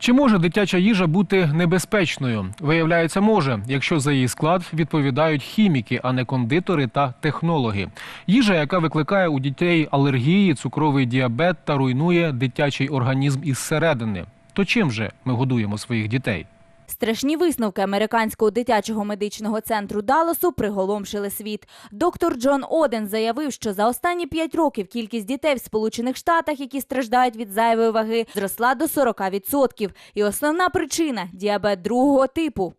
Чи може дитяча їжа бути небезпечною? Виявляється, може, якщо за її склад відповідають хіміки, а не кондитори та технологи. Їжа, яка викликає у дітей алергії, цукровий діабет та руйнує дитячий організм із середини. То чим же ми годуємо своїх дітей? Страшні висновки американського дитячого медичного центру Далласу приголомшили світ. Доктор Джон Оден заявив, що за останні 5 років кількість дітей в Сполучених Штатах, які страждають від зайвої ваги, зросла до 40%. І основна причина діабет другого типу.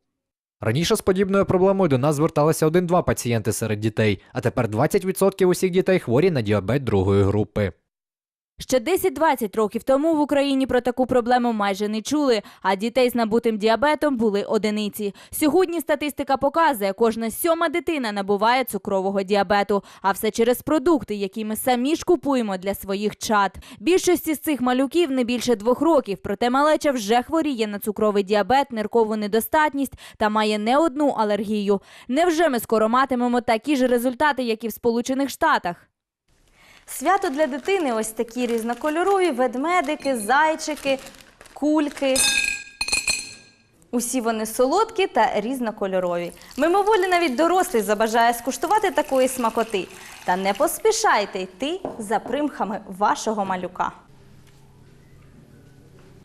Раніше з подібною проблемою до нас зверталися один-два пацієнти серед дітей, а тепер 20% усіх дітей хворі на діабет другої групи. Ще 10-20 років тому в Україні про таку проблему майже не чули, а дітей з набутим діабетом були одиниці. Сьогодні статистика показує, кожна сьома дитина набуває цукрового діабету, а все через продукти, які ми самі ж купуємо для своїх чад. Більшості з цих малюків не більше двох років, проте малеча вже хворіє на цукровий діабет, ниркову недостатність та має не одну алергію. Невже ми скоро матимемо такі ж результати, як і в Сполучених Штатах? Свято для дитини ось такі різнокольорові ведмедики, зайчики, кульки. Усі вони солодкі та різнокольорові. Мимоволі навіть дорослий забажає скуштувати такої смакоти. Та не поспішайте йти за примхами вашого малюка.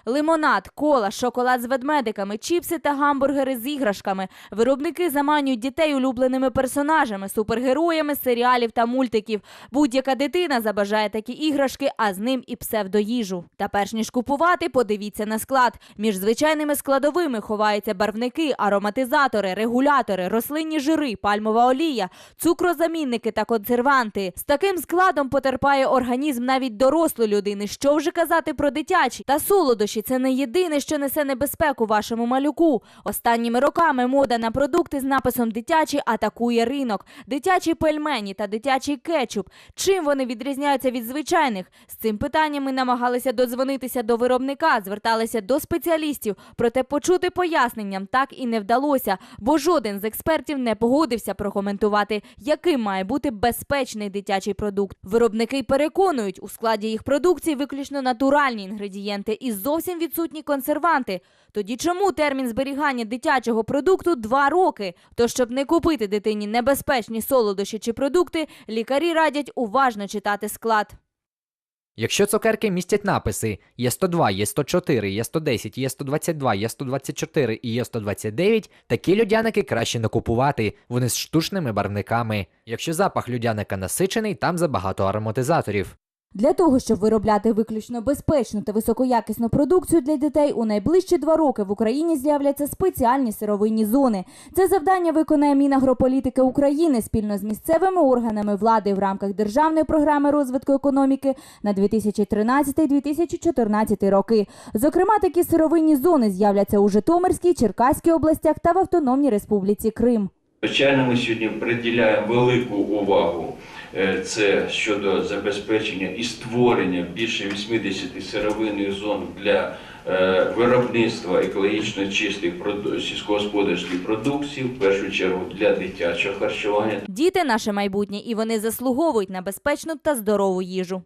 Лимонад, кола, шоколад з ведмедиками, чіпси та гамбургери з іграшками. Виробники заманюють дітей улюбленими персонажами, супергероями серіалів та мультиків. Будь-яка дитина забажає такі іграшки, а з ним і псевдоїжу. Та перш ніж купувати, подивіться на склад. Між звичайними складовими ховаються барвники, ароматизатори, регулятори, рослинні жири, пальмова олія, цукрозамінники та консерванти. З таким складом потерпає організм навіть дорослої людини. Що вже казати про дитячі та солодощі це не єдине, що несе небезпеку вашому малюку. Останніми роками мода на продукти з написом дитячі атакує ринок. Дитячі пельмені та дитячий кетчуп. Чим вони відрізняються від звичайних? З цим питанням ми намагалися додзвонитися до виробника, зверталися до спеціалістів, проте почути поясненням так і не вдалося, бо жоден з експертів не погодився прокоментувати, яким має бути безпечний дитячий продукт. Виробники переконують, у складі їх продукції виключно натуральні інгредієнти і зовсім відсутні консерванти. Тоді чому термін зберігання дитячого продукту два роки? То щоб не купити дитині небезпечні солодощі чи продукти, лікарі радять уважно читати склад. Якщо цукерки містять написи Є102, Є104, Є110, Є122, Є124 і Є129, такі людяники краще не купувати, вони з штучними барвниками. Якщо запах людяника насичений, там забагато ароматизаторів. Для того, щоб виробляти виключно безпечну та високоякісну продукцію для дітей, у найближчі два роки в Україні з'являться спеціальні сировинні зони. Це завдання виконає Мінагрополітики України спільно з місцевими органами влади в рамках державної програми розвитку економіки на 2013-2014 роки. Зокрема, такі сировинні зони з'являться у Житомирській, Черкаській областях та в Автономній Республіці Крим. Звичайно, ми сьогодні приділяємо велику увагу це щодо забезпечення і створення більше 80 сировинних зон для е, виробництва екологічно чистих сільськогосподарських продукцій, в першу чергу для дитячого харчування. Діти наше майбутнє, і вони заслуговують на безпечну та здорову їжу.